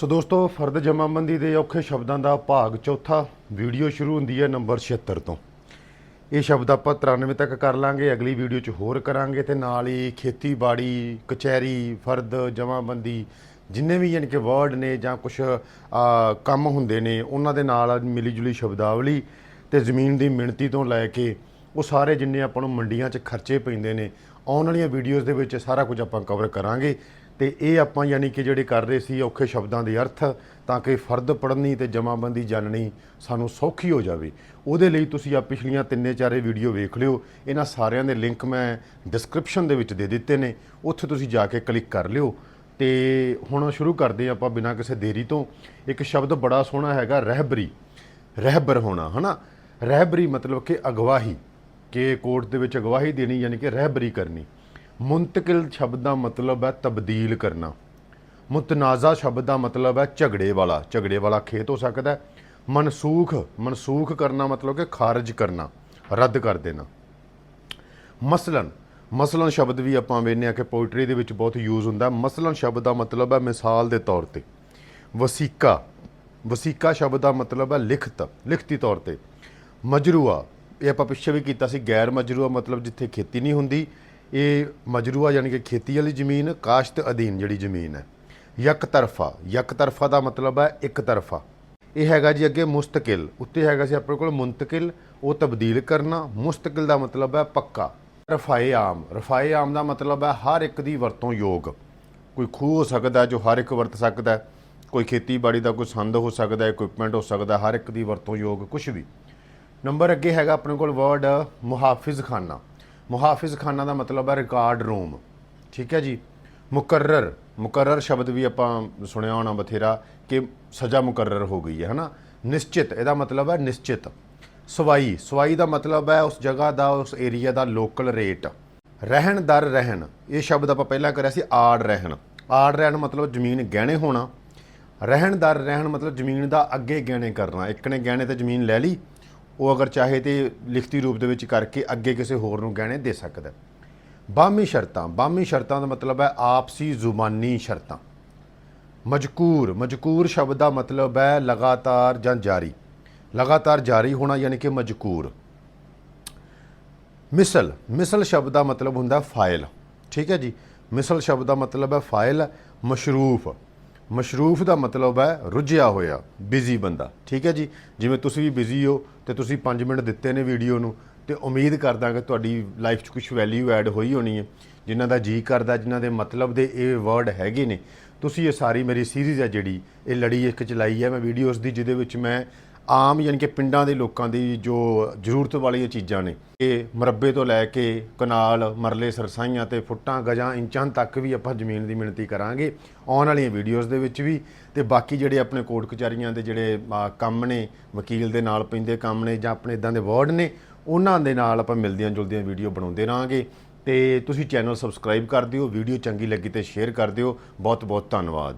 ਸੋ ਦੋਸਤੋ, ਫਰਦ ਜਮਾਬੰਦੀ ਦੇ ਔਖੇ ਸ਼ਬਦਾਂ ਦਾ ਭਾਗ ਚੌਥਾ, ਵੀਡੀਓ ਸ਼ੁਰੂ ਹੁੰਦੀ ਹੈ ਨੰਬਰ 76 ਤੋਂ। ਇਹ ਸ਼ਬਦ ਆਪਾਂ 93 ਤੱਕ ਕਰ ਲਾਂਗੇ, ਅਗਲੀ ਵੀਡੀਓ 'ਚ ਹੋਰ ਕਰਾਂਗੇ ਤੇ ਨਾਲ ਹੀ ਖੇਤੀਬਾੜੀ, ਕਚਹਿਰੀ, ਫਰਦ, ਜਮਾਬੰਦੀ, ਜਿੰਨੇ ਵੀ ਯਾਨੀ ਕਿ ਵਰਡ ਨੇ ਜਾਂ ਕੁਝ ਕੰਮ ਹੁੰਦੇ ਨੇ, ਉਹਨਾਂ ਦੇ ਨਾਲ ਮਿਲੀ ਜੁਲੀ ਸ਼ਬਦਾਵਲੀ ਤੇ ਜ਼ਮੀਨ ਦੀ ਮਿਣਤੀ ਤੋਂ ਲੈ ਕੇ ਉਹ ਸਾਰੇ ਜਿੰਨੇ ਆਪਾਂ ਨੂੰ ਮੰਡੀਆਂ 'ਚ ਖਰਚੇ ਪੈਂਦੇ ਨੇ, ਆਉਣ ਵਾਲੀਆਂ ਵੀਡੀਓਜ਼ ਦੇ ਵਿੱਚ ਸਾਰਾ ਕੁਝ ਆਪਾਂ ਕਵਰ ਕਰਾਂਗੇ। ਤੇ ਇਹ ਆਪਾਂ ਯਾਨੀ ਕਿ ਜਿਹੜੇ ਕਰ ਰਹੇ ਸੀ ਔਖੇ ਸ਼ਬਦਾਂ ਦੇ ਅਰਥ, ਤਾਂ ਕਿ ਫਰਦ ਪੜ੍ਹਨੀ ਤੇ ਜਮਾਬੰਦੀ ਜਾਣਨੀ ਸਾਨੂੰ ਸੌਖੀ ਹੋ ਜਾਵੇ। ਉਹਦੇ ਲਈ ਤੁਸੀਂ ਆ ਪਿਛਲੀਆਂ ਤਿੰਨੇ ਚਾਰੇ ਵੀਡੀਓ ਵੇਖ ਲਿਓ। ਇਹਨਾਂ ਸਾਰਿਆਂ ਦੇ ਲਿੰਕ ਮੈਂ ਡਿਸਕ੍ਰਿਪਸ਼ਨ ਦੇ ਵਿੱਚ ਦੇ ਦਿੱਤੇ ਨੇ। ਉੱਥੇ ਤੁਸੀਂ ਜਾ ਕੇ ਕਲਿੱਕ ਕਰ ਲਿਓ। ਤੇ ਹੁਣ ਸ਼ੁਰੂ ਕਰਦੇ ਹਾਂ ਆਪਾਂ ਬਿਨਾਂ ਕਿਸੇ ਦੇਰੀ ਤੋਂ। ਇੱਕ ਸ਼ਬਦ ਬੜਾ ਸੋਹਣਾ ਹੈਗਾ, ਰਹਿਬਰੀ। ਰਹਿਬਰ ਹੋਣਾ, ਹਨਾ? ਰਹਿਬਰੀ ਮਤਲਬ ਕਿ ਅਗਵਾਹੀ, ਕਿ ਕੋਰਟ ਦੇ ਵਿੱਚ ਅਗਵਾਹੀ ਦੇਣੀ, ਯਾਨੀ ਕਿ ਰਹਿਬਰੀ ਕਰਨੀ। ਮੁੰਤਕਿਲ ਸ਼ਬਦ ਦਾ ਮਤਲਬ ਹੈ ਤਬਦੀਲ ਕਰਨਾ। ਮੁਤਨਾਜ਼ਾ ਸ਼ਬਦ ਦਾ ਮਤਲਬ ਹੈ ਝਗੜੇ ਵਾਲਾ। ਝਗੜੇ ਵਾਲਾ ਖੇਤ ਹੋ ਸਕਦਾ ਹੈ। ਮਨਸੂਖ ਮਨਸੂਖ ਕਰਨਾ ਮਤਲਬ ਕਿ ਖਾਰਜ ਕਰਨਾ, ਰੱਦ ਕਰ ਦੇਣਾ। ਮਸਲਨ ਮਸਲਨ ਸ਼ਬਦ ਵੀ ਆਪਾਂ ਵੇਖਦੇ ਆ ਕਿ ਪੋਇਟਰੀ ਦੇ ਵਿੱਚ ਬਹੁਤ ਯੂਜ਼ ਹੁੰਦਾ ਮਸਲਨ ਸ਼ਬਦ ਦਾ ਮਤਲਬ ਹੈ ਮਿਸਾਲ ਦੇ ਤੌਰ ਤੇ। ਵਸੀਕਾ ਵਸੀਕਾ ਸ਼ਬਦ ਦਾ ਮਤਲਬ ਹੈ ਲਿਖਤ, ਲਿਖਤੀ ਤੌਰ ਤੇ। ਮਜਰੂਆ, ਇਹ ਆਪਾਂ ਪਿੱਛੇ ਵੀ ਕੀਤਾ ਸੀ। ਗੈਰ ਮਜਰੂਆ ਮਤਲਬ ਜਿੱਥੇ ਖੇਤੀ ਨਹੀਂ ਹੁੰਦੀ ਇਹ ਮਜਰੂਆ ਯਾਨੀ ਕਿ ਖੇਤੀ ਵਾਲੀ ਜ਼ਮੀਨ, ਕਾਸ਼ਤ ਅਧੀਨ ਜਿਹੜੀ ਜ਼ਮੀਨ ਹੈ। ਯਕ ਤਰਫਾ ਯਕ ਤਰਫਾ ਦਾ ਮਤਲਬ ਹੈ ਇੱਕ ਤਰਫਾ। ਇਹ ਹੈਗਾ ਜੀ ਅੱਗੇ ਮੁਸਤਕਿਲ, ਉੱਤੇ ਹੈਗਾ ਸੀ ਆਪਣੇ ਕੋਲ ਮੁੰਤਕਿਲ, ਉਹ ਤਬਦੀਲ ਕਰਨਾ, ਮੁਸਤਕਿਲ ਦਾ ਮਤਲਬ ਹੈ ਪੱਕਾ। ਰਫਾਏ ਆਮ ਰਫਾਏ ਆਮ ਦਾ ਮਤਲਬ ਹੈ ਹਰ ਇੱਕ ਦੀ ਵਰਤੋਂ ਯੋਗ। ਕੋਈ ਖੂਹ ਹੋ ਸਕਦਾ ਜੋ ਹਰ ਇੱਕ ਵਰਤ ਸਕਦਾ ਕੋਈ ਖੇਤੀਬਾੜੀ ਦਾ ਕੋਈ ਸੰਦ ਹੋ ਸਕਦਾ ਹੈ ਇਕਵਿਪਮੈਂਟ ਹੋ ਸਕਦਾ ਹਰ ਇੱਕ ਦੀ ਵਰਤੋਂ ਯੋਗ ਕੁਝ ਵੀ। ਨੰਬਰ ਅੱਗੇ ਹੈਗਾ ਆਪਣੇ ਕੋਲ ਵਰਡ ਮੁਹਾਫਿਜ਼ ਖਾਨਾ ਮੁਹਾਫਿਜ਼ ਖਾਨਾ ਦਾ ਮਤਲਬ ਹੈ ਰਿਕਾਰਡ ਰੂਮ। ਠੀਕ ਹੈ ਜੀ? ਮੁਕਰਰ। ਮੁਕਰਰ ਸ਼ਬਦ ਵੀ ਆਪਾਂ ਸੁਣਿਆ ਹੋਣਾ ਬਥੇਰਾ ਕਿ ਸਜ਼ਾ ਮੁਕਰਰ ਹੋ ਗਈ ਹੈ, ਹਨਾ? ਨਿਸ਼ਚਿਤ, ਇਹਦਾ ਮਤਲਬ ਹੈ ਨਿਸ਼ਚਿਤ। ਸਵਾਈ। ਸਵਾਈ ਦਾ ਮਤਲਬ ਹੈ ਉਸ ਜਗ੍ਹਾ ਦਾ, ਉਸ ਏਰੀਆ ਦਾ ਲੋਕਲ ਰੇਟ ਰਹਿਣ, ਦਰ, ਰਹਿਣ। ਇਹ ਸ਼ਬਦ ਆਪਾਂ ਪਹਿਲਾਂ ਕਰਿਆ ਸੀ ਆੜ, ਰਹਿਣ। ਆੜ, ਰਹਿਣ ਮਤਲਬ ਜ਼ਮੀਨ ਗਹਿਣੇ ਹੋਣਾ। ਰਹਿਣ, ਦਰ, ਰਹਿਣ ਮਤਲਬ ਜ਼ਮੀਨ ਦਾ ਅੱਗੇ ਗਹਿਣੇ ਕਰਨਾ। ਇੱਕ ਨੇ ਗਹਿਣੇ ਤੇ ਜ਼ਮੀਨ ਲੈ ਲਈ ਉਹ ਅਗਰ ਚਾਹੇ ਤੇ ਲਿਖਤੀ ਰੂਪ ਦੇ ਵਿੱਚ ਕਰਕੇ ਅੱਗੇ ਕਿਸੇ ਹੋਰ ਨੂੰ ਗਹਿਣੇ ਦੇ ਸਕਦਾ ਹੈ। ਸ਼ਰਤਾਂ ਬਾਮੀ ਸ਼ਰਤਾਂ ਦਾ ਮਤਲਬ ਹੈ ਆਪਸੀ ਜ਼ੁਬਾਨੀ ਸ਼ਰਤਾਂ। ਮਜਕੂਰ ਮਜਕੂਰ ਸ਼ਬਦ ਦਾ ਮਤਲਬ ਹੈ ਲਗਾਤਾਰ ਜਾਂ ਜਾਰੀ। ਲਗਾਤਾਰ ਜਾਰੀ ਹੋਣਾ ਯਾਨੀ ਕਿ ਮਜਕੂਰ। ਮਿਸਲ ਮਿਸਲ ਸ਼ਬਦ ਦਾ ਮਤਲਬ ਹੁੰਦਾ ਫਾਇਲ। ਠੀਕ ਹੈ ਜੀ? ਮਿਸਲ ਸ਼ਬਦ ਦਾ ਮਤਲਬ ਹੈ ਫਾਇਲ, ਮਸ਼ਰੂਫ। ਮਸ਼ਰੂਫ ਦਾ ਮਤਲਬ ਹੈ ਰੁੱਝਿਆ ਹੋਇਆ ਬਿਜ਼ੀ ਬੰਦਾ। ਠੀਕ ਹੈ ਜੀ? ਜਿਵੇਂ ਤੁਸੀਂ ਵੀ ਬਿਜ਼ੀ ਹੋ ਤੇ ਤੁਸੀਂ 5 ਮਿੰਟ ਦਿੱਤੇ ਨੇ ਵੀਡੀਓ ਨੂੰ, ਤੇ ਉਮੀਦ ਕਰਦਾ ਕਿ ਤੁਹਾਡੀ ਲਾਈਫ 'ਚ ਕੁਝ ਵੈਲਿਊ ਐਡ ਹੋਈ ਹੋਣੀ ਹੈ। ਜਿਨ੍ਹਾਂ ਦਾ ਜੀ ਕਰਦਾ, ਜਿਨ੍ਹਾਂ ਦੇ ਮਤਲਬ ਦੇ ਇਹ ਵਰਡ ਹੈਗੇ ਨੇ। ਤੁਸੀਂ ਇਹ ਸਾਰੀ ਮੇਰੀ ਸੀਰੀਜ਼ ਹੈ ਜਿਹੜੀ, ਇਹ ਲੜੀ ਇੱਕ ਚਲਾਈ ਹੈ, ਮੈਂ ਵੀਡੀਓਜ਼ ਦੀ, ਜਿਹਦੇ ਵਿੱਚ ਮੈਂ ਆਮ ਯਾਨੀ ਕਿ ਪਿੰਡਾਂ ਦੇ ਲੋਕਾਂ ਦੀ ਜੋ ਜ਼ਰੂਰਤ ਵਾਲੀਆਂ ਚੀਜ਼ਾਂ ਨੇ ਇਹ ਮਰੱਬੇ ਤੋਂ ਲੈ ਕੇ ਕਨਾਲ, ਮਰਲੇ ਸਰਸਾਈਆਂ ਤੇ ਫੁੱਟਾਂ, ਗਜਾਂ, ਇੰਚਾਂ ਤੱਕ ਵੀ ਆਪਾਂ ਜ਼ਮੀਨ ਦੀ ਮਿਣਤੀ ਕਰਾਂਗੇ, ਆਉਣ ਵਾਲੀਆਂ ਵੀਡੀਓਜ਼ ਦੇ ਵਿੱਚ ਵੀ, ਤੇ ਬਾਕੀ ਜਿਹੜੇ ਆਪਣੇ ਕੋਰਟ ਕਚਹਿਰੀਆਂ ਦੇ ਜਿਹੜੇ ਕੰਮ ਨੇ, ਵਕੀਲ ਦੇ ਨਾਲ ਪੈਂਦੇ ਕੰਮ ਨੇ ਜਾਂ ਆਪਣੇ ਇਦਾਂ ਦੇ ਵਰਡ ਨੇ, ਉਹਨਾਂ ਦੇ ਨਾਲ ਆਪਾਂ ਮਿਲਦੀਆਂ ਜੁਲਦੀਆਂ ਵੀਡੀਓ ਬਣਾਉਂਦੇ ਰਹਾਂਗੇ, ਤੇ ਤੁਸੀਂ ਚੈਨਲ ਸਬਸਕ੍ਰਾਈਬ ਕਰ ਦਿਓ, ਵੀਡੀਓ ਚੰਗੀ ਲੱਗੀ ਤੇ ਸ਼ੇਅਰ ਕਰ ਦਿਓ ਬਹੁਤ ਬਹੁਤ ਧੰਨਵਾਦ।